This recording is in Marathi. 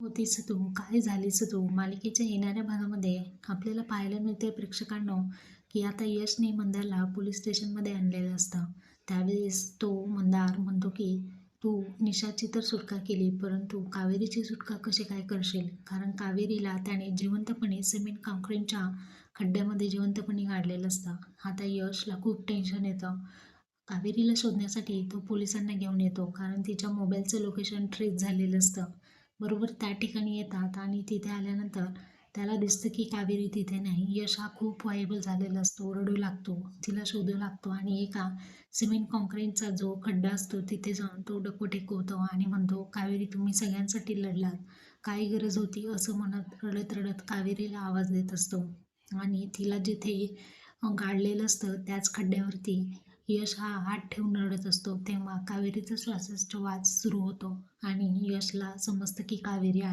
होतीस तू काय झालीस तू मालिकेच्या येणाऱ्या भागामध्ये आपल्याला पाहायला मिळते प्रेक्षकांनो की आता यशने मंदारला पोलीस स्टेशनमध्ये आणलेलं असतं. त्यावेळेस तो मंदार म्हणतो की तू निशाची तर सुटका केली परंतु कावेरीची सुटका कशी काय करशील? कारण कावेरीला त्याने जिवंतपणे सिमेंट कॉन्क्रीटच्या खड्ड्यामध्ये जिवंतपणे गाडलेलं असतं. आता यशला खूप टेन्शन येतं. कावेरीला शोधण्यासाठी तो पोलिसांना घेऊन येतो कारण तिच्या मोबाईलचं लोकेशन ट्रेस झालेलं असतं. बरोबर त्या ठिकाणी येतात आणि तिथे आल्यानंतर त्याला दिसतं की कावेरी तिथे नाही. यश हा खूप वायबल झालेला असतो रडू लागतो तिला शोधू लागतो आणि एका सिमेंट कॉन्क्रीटचा जो खड्डा असतो तिथे जाऊन तो डको टेकवतो आणि म्हणतो कावेरी तुम्ही सगळ्यांसाठी लढलात. काय गरज होती असं म्हणत रडत रडत कावेरीला आवाज देत असतो. आणि तिला जिथे गाडलेलं असतं त्याच खड्ड्यावरती यश हा हात ठेवून रडत असतो. तेव्हा कावेरीचा श्वासोच्छवास सुरू होतो आणि यशला समजतं की कावेरी आहे.